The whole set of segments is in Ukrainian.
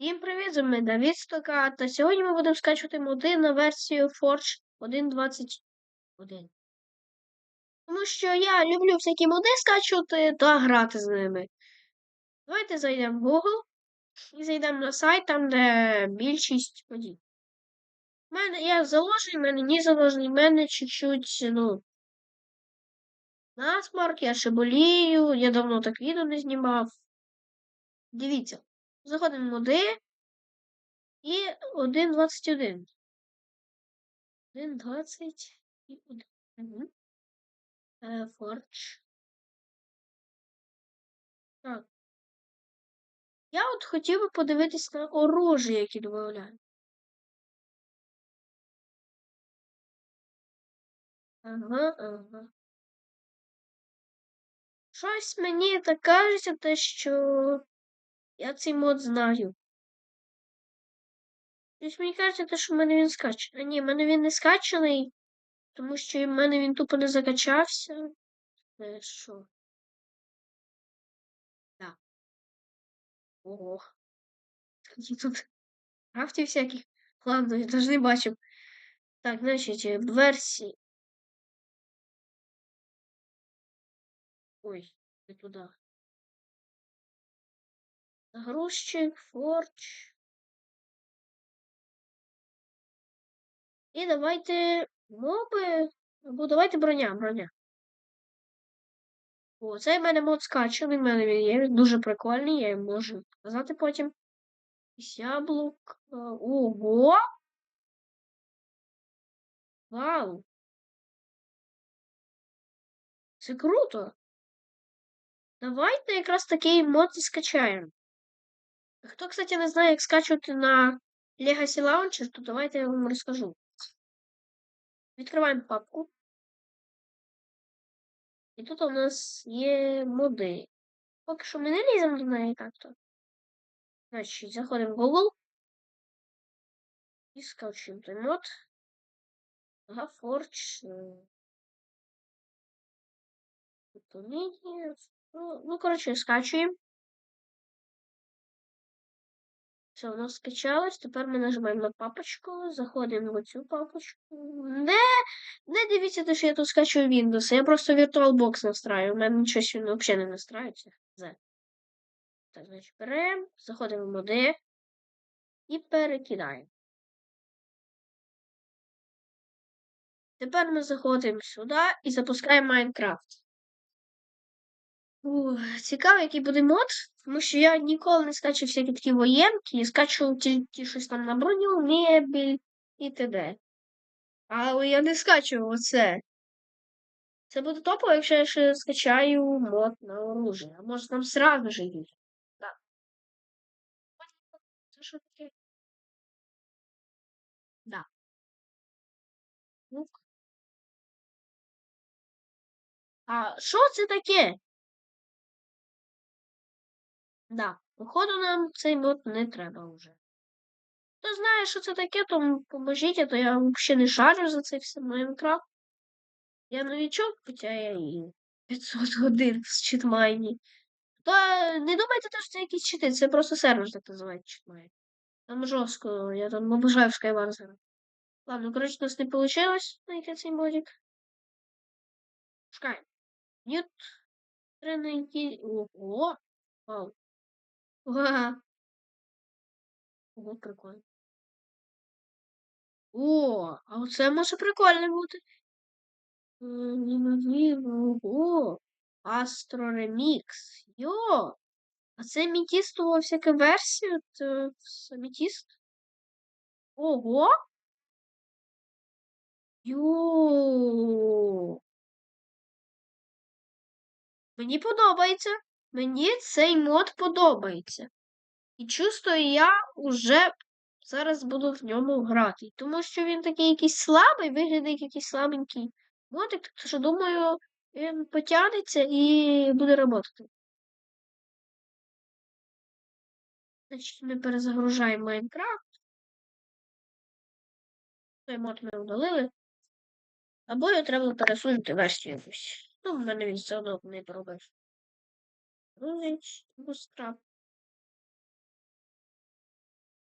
Всім привіт, з вами Давід Стока, та сьогодні ми будемо скачувати моди на версію Forge 1.21. Тому що я люблю всякі моди скачувати та грати з ними. Давайте зайдемо в Google і зайдемо на сайт, там де більшість модів. У мене я заложений, в мене не заложений, в мене чуть-чуть, ну. Насмарк, я ще болію, я давно так відео не знімав. Дивіться, заходимо в моди. І 1.21. 1.21. Угу. Е, Forge. Так. Я от хотів би подивитись на оружие, які додають. Ага, ага. Щось мені так кажеться, те, що я цей мод знаю. Тобто мені кажеться, те, що в мене він скачаний. Ні, в мене він не скачаний, тому що в мене він тупо не закачався. Е, що? Так. Ого. Які тут крафтів всяких. Ладно, я даже не бачив. Так, значить, е, версії. Ой, не туди. Загрузчик, форч. І давайте моби. Або давайте броня, броня. О, цей в мене мод скачаний, в мене він є. Він дуже прикольний, я їм можу показати потім. Яблук. Е, Ого! Вау! Це круто! Давайте якраз такий мод і скачаємо. Хто, кстати, не знає, як скачувати на Legacy Launcher, то давайте я вам розкажу. Відкриваємо папку. І тут у нас є моди. Поки що ми не ліземо до неї так-то. Значить, заходимо в Google. І скачуємо той мод. Ага. Ну, ну, коротше, скачуємо. Все, нас скачалось. Тепер ми нажимаємо на папочку, заходимо в цю папочку. Не не дивіться, те, що я тут скачую Windows. Я просто VirtualBox настраю. У мене нічого сьогодні взагалі не настраюється. Так, значить, беремо, заходимо в моди і перекидаємо. Тепер ми заходимо сюди і запускаємо Майнкрафт. Цікаво, який буде мод, тому що я ніколи не скачу всякі такі воєнки, скачу тільки щось там на броню, мебель і т.д. Але я не скачу оце. Це буде топово, якщо я ще скачаю мод на оружие. А може там сразу же є. Так. Да. Ну. А що це таке? Да, походу нам цей мод не треба вже. Хто знає, що це таке, то поможіть, а то я взагалі не шарю за цей все Майнкрафт. Я новичок, хоча я і 500 годин в читмайні. То не думайте, що це якісь чити, це просто сервер так називається читмайн. Там жорстко, я там обожаю Skyward зараз. Ладно, коротше, у нас не вийшло знайти цей модик. Шукаємо. Ньют. Тренинги. Ого. Вау. Ага. Ого, прикольно. О, а оце може прикольно бути. Ого. Астро Ремікс. Йо! А це Мітістова всяка версія? Це Мітіст? Ого! Йо! Мені подобається. Мені цей мод подобається. І чувствую, я вже зараз буду в ньому грати. Тому що він такий якийсь слабий, виглядає якийсь слабенький модик, так що думаю, він потягнеться і буде працювати. Значить, ми перезагружаємо Майнкрафт. Той мод ми удалили. Або його треба пересунути версію якусь. Ну, в мене він все одно не пробив. Грузить, бустрап.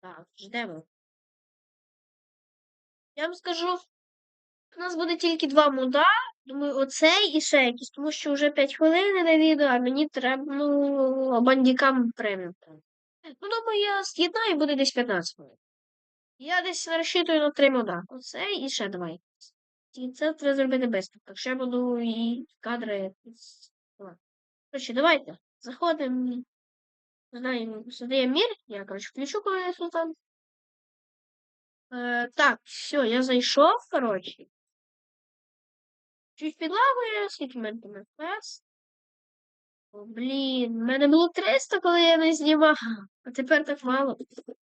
Так, ждемо. Я вам скажу, у нас буде тільки два мода. Думаю, оцей і ще якийсь, тому що вже 5 хвилин на відео, а мені треба, ну, бандікам преміум. Ну, думаю, я з'єднаю буде десь 15 хвилин. Я десь розчитую на три мода. Оцей і ще давай. І це треба зробити швидко. Так що я буду і кадри. Коротше, давайте. Заходимо. Знаємо, создаємо мір. Я, коротше, включу коли там. Е, так, все, я зайшов, коротше. Чуть підлагує, скільки в мене там FPS. О, блін, в мене було 300, коли я не знімав. А тепер так мало.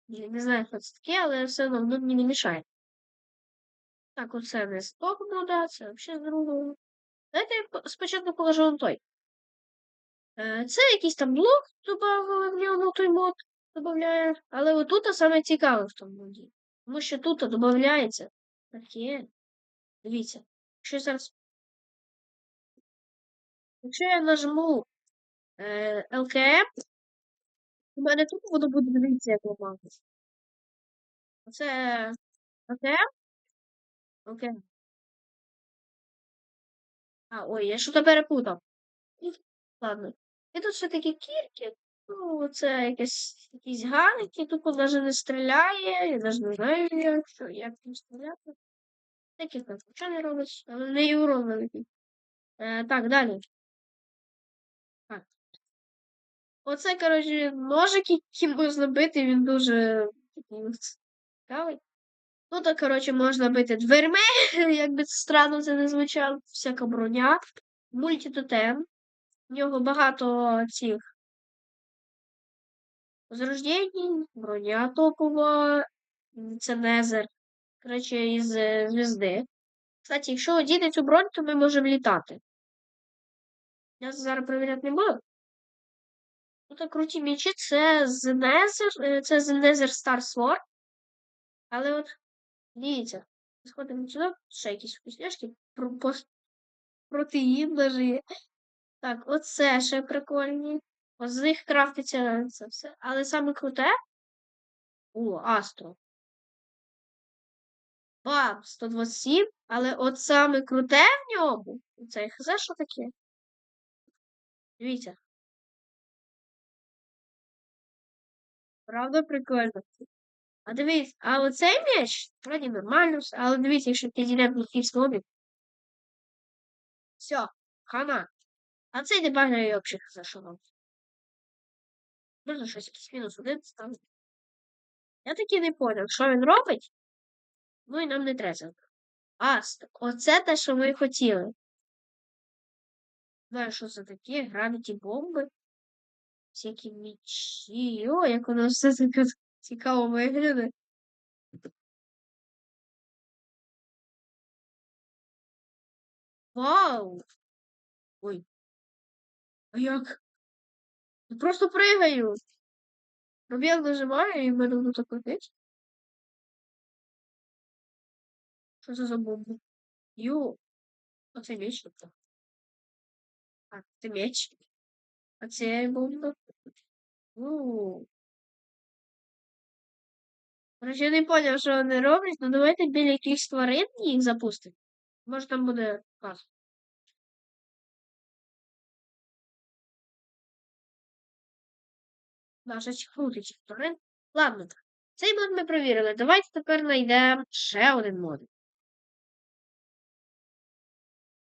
Я не знаю, що це таке, але все одно воно мені не мішає. Так, оце не стоп мода, це взагалі з другого. Давайте я спочатку положу на той. Е, Це якийсь там блок додавали в нього той мод додає. Але отут саме цікаве в тому моді. Тому що тут додається таке. Дивіться. Якщо зараз. Якщо я нажму е, LKM, у мене тут воно буде дивитися, як ламатися. Оце LKM? Окей. А, ой, я що-то перепутав. Ладно. І тут все такі кірки. Ну, це якісь ган, який тупо навіть не стріляє. Я навіть не знаю, як, що, як там стріляти. Таких так нічого не робить, але не і урон великий. Е, так, далі. Так. Оце, коротше, ножик, який можна бити, він дуже такий цікавий. Ну, так, коротше, можна бити дверми, як би странно це не звучало. Всяка броня. Мультитотем. В нього багато цих возрождень, броня топова, це Незер. Коротше, із е, звізди. Кстати, якщо одіти цю бронь, то ми можемо літати. Я зараз перевіряти не буду. Ну так круті мічі, це з Nether, це з Nether Star Sword. Але от, дивіться, сходимо сюди, ще якісь по, протеїн даже є. Так, оце ще прикольні. З них крафтиться це все. Але саме круте. О, Астро. Бам, 127, але от саме круте в ньому. Це хз що таке? Дивіться. Правда, прикольно. А дивіться, а оцей меч, вроді нормально, але дивіться, якщо підійдемо на київський обід. Все, хана. А цей не багає взагалі за що робити. Можна щось якийсь мінус один ставити. Я таки не поняв, що він робить. Ну і нам не треба. А, оце те, що ми хотіли. Знаю, що це таке, гравіті бомби. Всякі мічі. О, як воно все таке цікаво виглядає. Вау! Ой. А як? Я просто пригаю. Пробіг нажимаю і в мене воно так. Що це за бомба? Ю. Оце меч тут. А, це меч. А це бомба. У. Короче, я не поняв, що вони роблять, ну давайте біля якихось тварин їх запустимо. Може там буде класно. Наша крутить тварин. Ладно, цей мод ми провірили. Давайте тепер знайдемо ще один мод.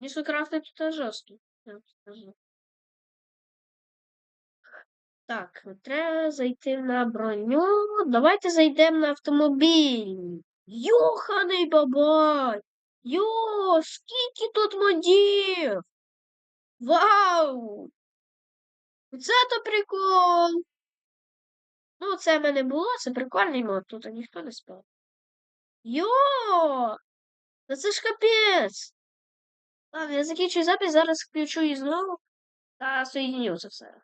Місто крафтити тут жорстко. Так, треба зайти на броню. Давайте зайдемо на автомобіль. Йоханий бабай! Йо, скільки тут модів! Вау! Це то прикол! Ну, це в мене було, це прикольний мод, тут ніхто не спав. Йо! Та це ж капець! Ладно, я закінчую запис, зараз включу і знову та соєдиню це все.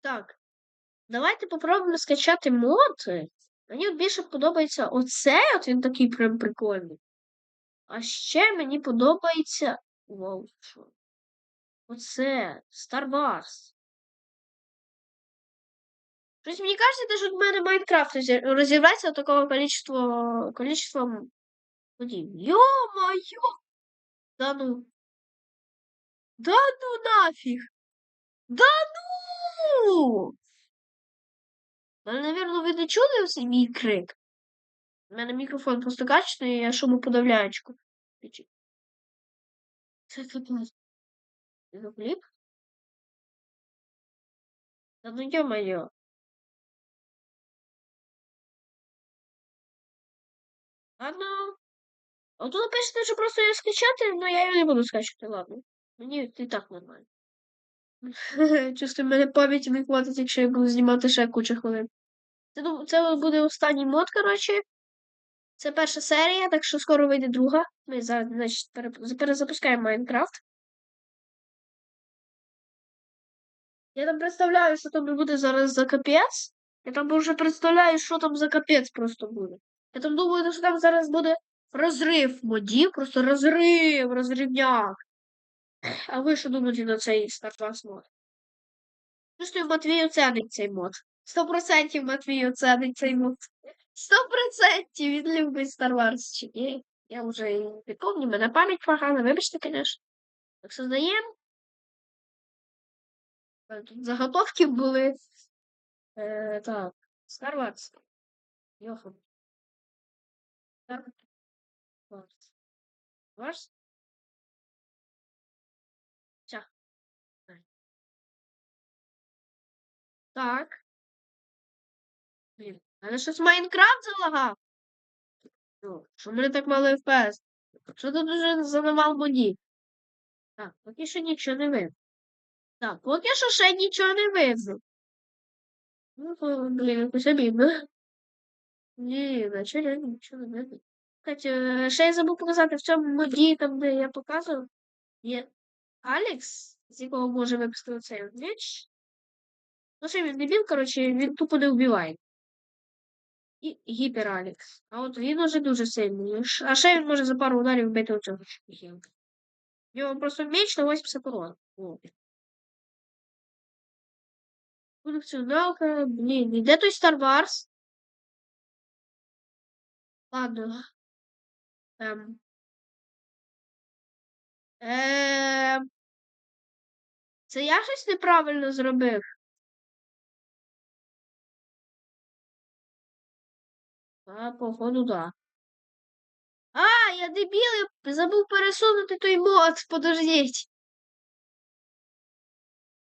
Так. Давайте попробуємо скачати мод. Мені більше подобається оцей, от він такий прям прикольний. А ще мені подобається. Вау, що? Оце Star Wars. Щось мені кажеться, що в мене Майнкрафт розі- розірветься до такого количества, количества подій. Ё-моё! Да ну. Да ну нафіг! Да ну! Але, напевно, ви не чули цей мій крик? У мене мікрофон просто качественний, я шумоподавляючку. включив. Це капець. Це кліп? Да ну ё-моё. Ладно. А тут написано, що просто її скачати, але я її не буду скачувати, ладно. Мені і так нормально. Чувствую, мене пам'яті не хватить, якщо я буду знімати ще кучу хвилин. Це, це буде останній мод, коротше. Це перша серія, так що скоро вийде друга. Ми зараз, значить, перезапускаємо Майнкрафт. Я там представляю, що там буде зараз за капець. Я там вже представляю, що там за капець просто буде. Я там думаю, що там зараз буде розрив модів, просто розрив, розривняк. А ви що думаєте на цей Star Wars мод? Чувствую, Матвій оценить цей мод. Сто процентів Матвій оценить цей мод. Сто процентів він любить Star Wars чи ні. Я вже і не помню, мене пам'ять погана, вибачте, конечно. Так создаємо. Е, Тут заготовки були. Е, так, Star Wars. Йохан. Star Wars. Все. Так. Блін, але щось Майнкрафт залагав. Що мене так мало FPS? Що тут уже за навал модів? Так, поки що нічого не видно. Так, поки що ще нічого не видно. Ну, блін, якось обідно. Ні, наче реально нічого не видно. Кстати, е, ще я забув показати в цьому моді, там, де я показував, є Алекс, з якого може випустити цей меч. Ну, що він дебіл, коротше, він тупо не вбиває. І Гіпер Алекс. А от він уже дуже сильний. А ще він може за пару ударів вбити оцього гілка. У нього просто меч на 80 урона. Функціоналка, блін, і де той Star Wars? Ладно. Ем. Ем. Це я щось неправильно зробив. А, походу, да. А, я дебіл, я забув пересунути той мод, подождіть.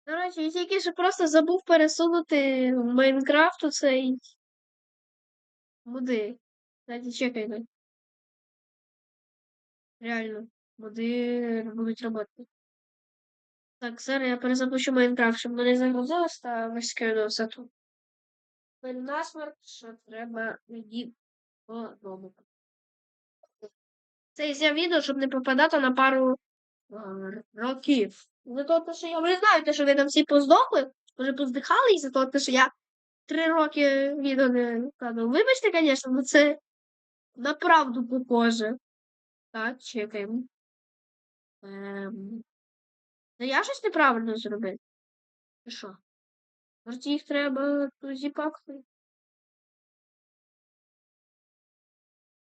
Коротше, я тільки що просто забув пересунути в Майнкрафту цей моди. Кстати, чекайте. Реально, моди будуть працювати. Так, зараз я перезапущу Майнкрафт, щоб мене загрузилось та вискину все тут. Насмерть, що треба мені по одному. Це я відео, щоб не попадати на пару років. За того, що я вже знаю, те, що ви там всі поздохли, вже поздихали, і за того, що я три роки відео не викладав. Вибачте, звісно, але це на правду похоже. Так, чекаємо. Ем... Та я щось неправильно зробив. Чи що? Може, їх треба ту зіпакти?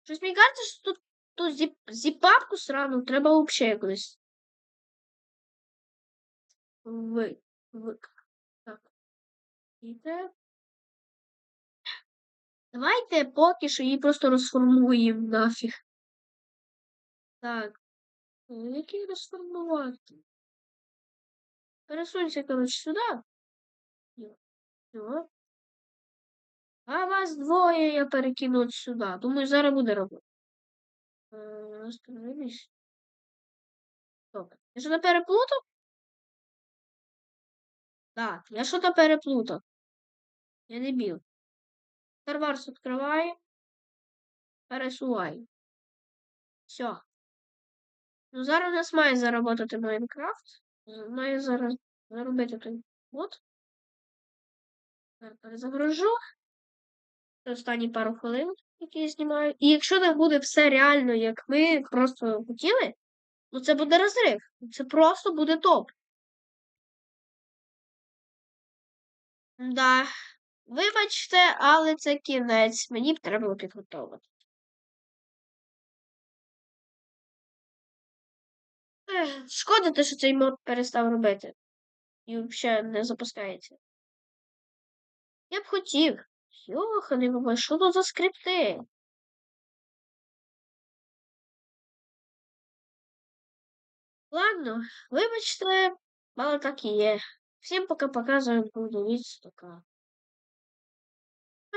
Щось мені кажеться, що тут ту зіп... зіпапку срану треба взагалі якось. Ви. Ви. Так. Іде. Давайте поки що її просто розформуємо нафіг. Так. Ну, Який розформувати? Пересунься, коротше, сюди. Все. А вас двоє я перекину сюди. Думаю, зараз буде робити. Е, Остановись. Стоп. Я що-то переплутав? Так, я що-то переплутав. Я не біл. Старварс відкриваю. Пересуваю. Все. Ну, зараз у нас має заработати Майнкрафт. Має зараз заробити той. Зараз Перезагружу. Останні пару хвилин, які я знімаю. І якщо так буде все реально, як ми просто хотіли, ну це буде розрив. Це просто буде топ. Да. Вибачте, але це кінець. Мені б треба було підготовити. Шкода, те, що цей мод перестав робити. І взагалі не запускається. Я б хотів. Йоханий бабай, що тут за скрипти? Ладно, вибачте, але так і є. Всім пока показую, буду така.